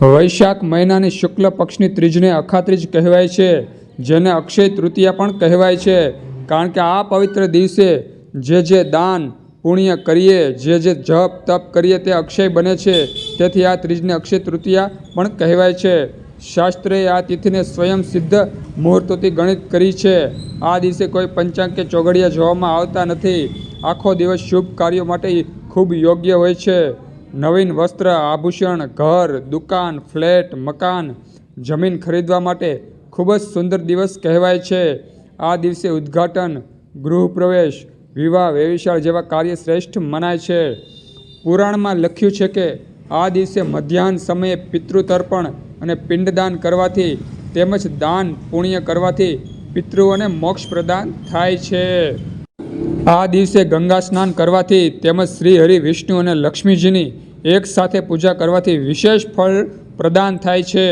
વૈશાખ મહિનાની શુક્લ પક્ષની ત્રીજને અખાત્રીજ કહેવાય છે, જેને અક્ષય તૃતીયા પણ કહેવાય છે. કારણ કે આ પવિત્ર દિવસે જે જે દાન પુણ્ય કરીએ, જે જે જપ તપ કરીએ તે અક્ષય બને છે. તેથી આ ત્રીજને અક્ષય તૃતીયા પણ કહેવાય છે. શાસ્ત્રે આ તિથિને સ્વયં સિદ્ધ મુહૂર્તોથી ગણિત કરી છે. આ દિવસે કોઈ પંચાંગ કે ચોઘડિયા જોવામાં આવતા નથી. આખો દિવસ શુભ કાર્યો માટે ખૂબ યોગ્ય હોય છે. નવીન વસ્ત્ર, આભૂષણ, ઘર, દુકાન, ફ્લેટ, મકાન, જમીન ખરીદવા માટે ખૂબ જ સુંદર દિવસ કહેવાય છે. આ દિવસે ઉદ્ઘાટન ગૃહપ્રવેશ વિવાહ વ્યવિશાળ જેવા કાર્ય શ્રેષ્ઠ મનાય છે. પુરાણમાં લખ્યું છે કે, આ દિવસે મધ્યાહન સમયે પિતૃતર્પણ અને પિંડદાન કરવાથી તેમજ દાન પુણ્ય કરવાથી પિતૃઓને મોક્ષ પ્રદાન થાય છે. આ દિવસે ગંગા સ્નાન કરવાથી તેમજ શ્રી હરિ વિષ્ણુ અને લક્ષ્મીજીની એક સાથે પૂજા કરવાથી વિશેષ ફળ પ્રદાન થાય છે.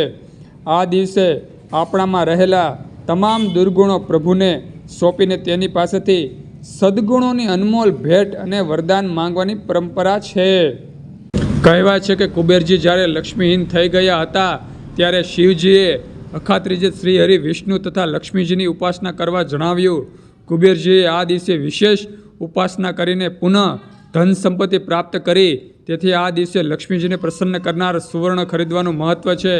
આ દિવસે આપણામાં રહેલા તમામ દુર્ગુણો પ્રભુને સોંપીને તેની પાસેથી સદગુણોની અનમોલ ભેટ અને વરદાન માંગવાની પરંપરા છે. કહેવાય છે કે કુબેરજી જ્યારે લક્ષ્મીહીન થઈ ગયા હતા, ત્યારે શિવજીએ અખાત્રીજે શ્રી હરિ વિષ્ણુ તથા લક્ષ્મીજીની ઉપાસના કરવા જણાવ્યું. કુબેરજીએ આ દિવસે વિશેષ ઉપાસના કરીને પુનઃ ધન સંપત્તિ પ્રાપ્ત કરી, તેથી આ દિવસે લક્ષ્મીજીને પ્રસન્ન કરનાર સુવર્ણ ખરીદવાનું મહત્ત્વ છે.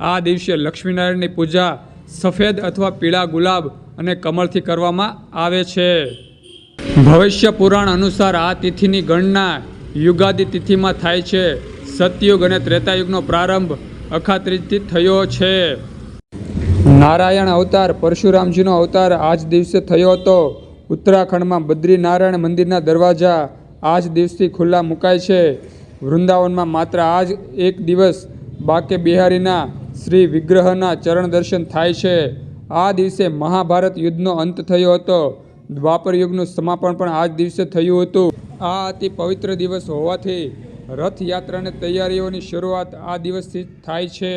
આ દિવસે લક્ષ્મીનારાયણની પૂજા સફેદ અથવા પીળા ગુલાબ અને કમળથી કરવામાં આવે છે. ભવિષ્ય પુરાણ અનુસાર આ તિથિની ગણના યુગાદિ તિથિમાં થાય છે. સતયુગ અને ત્રેતાયુગનો પ્રારંભ અખાત્રીજથી થયો છે. નારાયણ અવતાર, પરશુરામજીનો અવતાર આજ દિવસે થયો હતો. ઉત્તરાખંડમાં બદ્રીનારાયણ મંદિરના દરવાજા આ જ દિવસથી ખુલ્લા મુકાય છે. વૃંદાવનમાં માત્ર આ જ એક દિવસ બાકે બિહારીના શ્રી વિગ્રહના ચરણ દર્શન થાય છે. આ દિવસે મહાભારત યુદ્ધનો અંત થયો હતો. દ્વાપર યુગનું સમાપન પણ આ જ દિવસે થયું હતું. આ અતિ પવિત્ર દિવસ હોવાથી રથયાત્રાની તૈયારીઓની શરૂઆત આ દિવસથી થાય છે.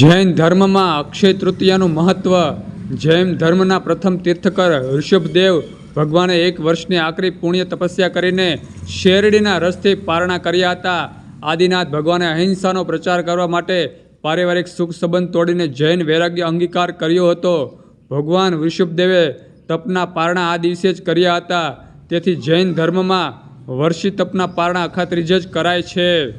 જૈન ધર્મમાં અક્ષય તૃતીયાનું મહત્વ, જૈન ધર્મના પ્રથમ તીર્થકર ઋષભદેવ ભગવાને એક વર્ષની આકરી પુણ્ય તપસ્યા કરીને શેરડીના રસથી પારણા કર્યા હતા. આદિનાથ ભગવાને અહિંસાનો પ્રચાર કરવા માટે પારિવારિક સુખ સંબંધ તોડીને જૈન વૈરાગ્ય અંગીકાર કર્યો હતો. ભગવાન ઋષભદેવે તપના પારણા આ દિવસે જ કર્યા હતા. તેથી જૈન ધર્મમાં વર્ષી તપના પારણા અખાત્રીજે જ કરાય છે.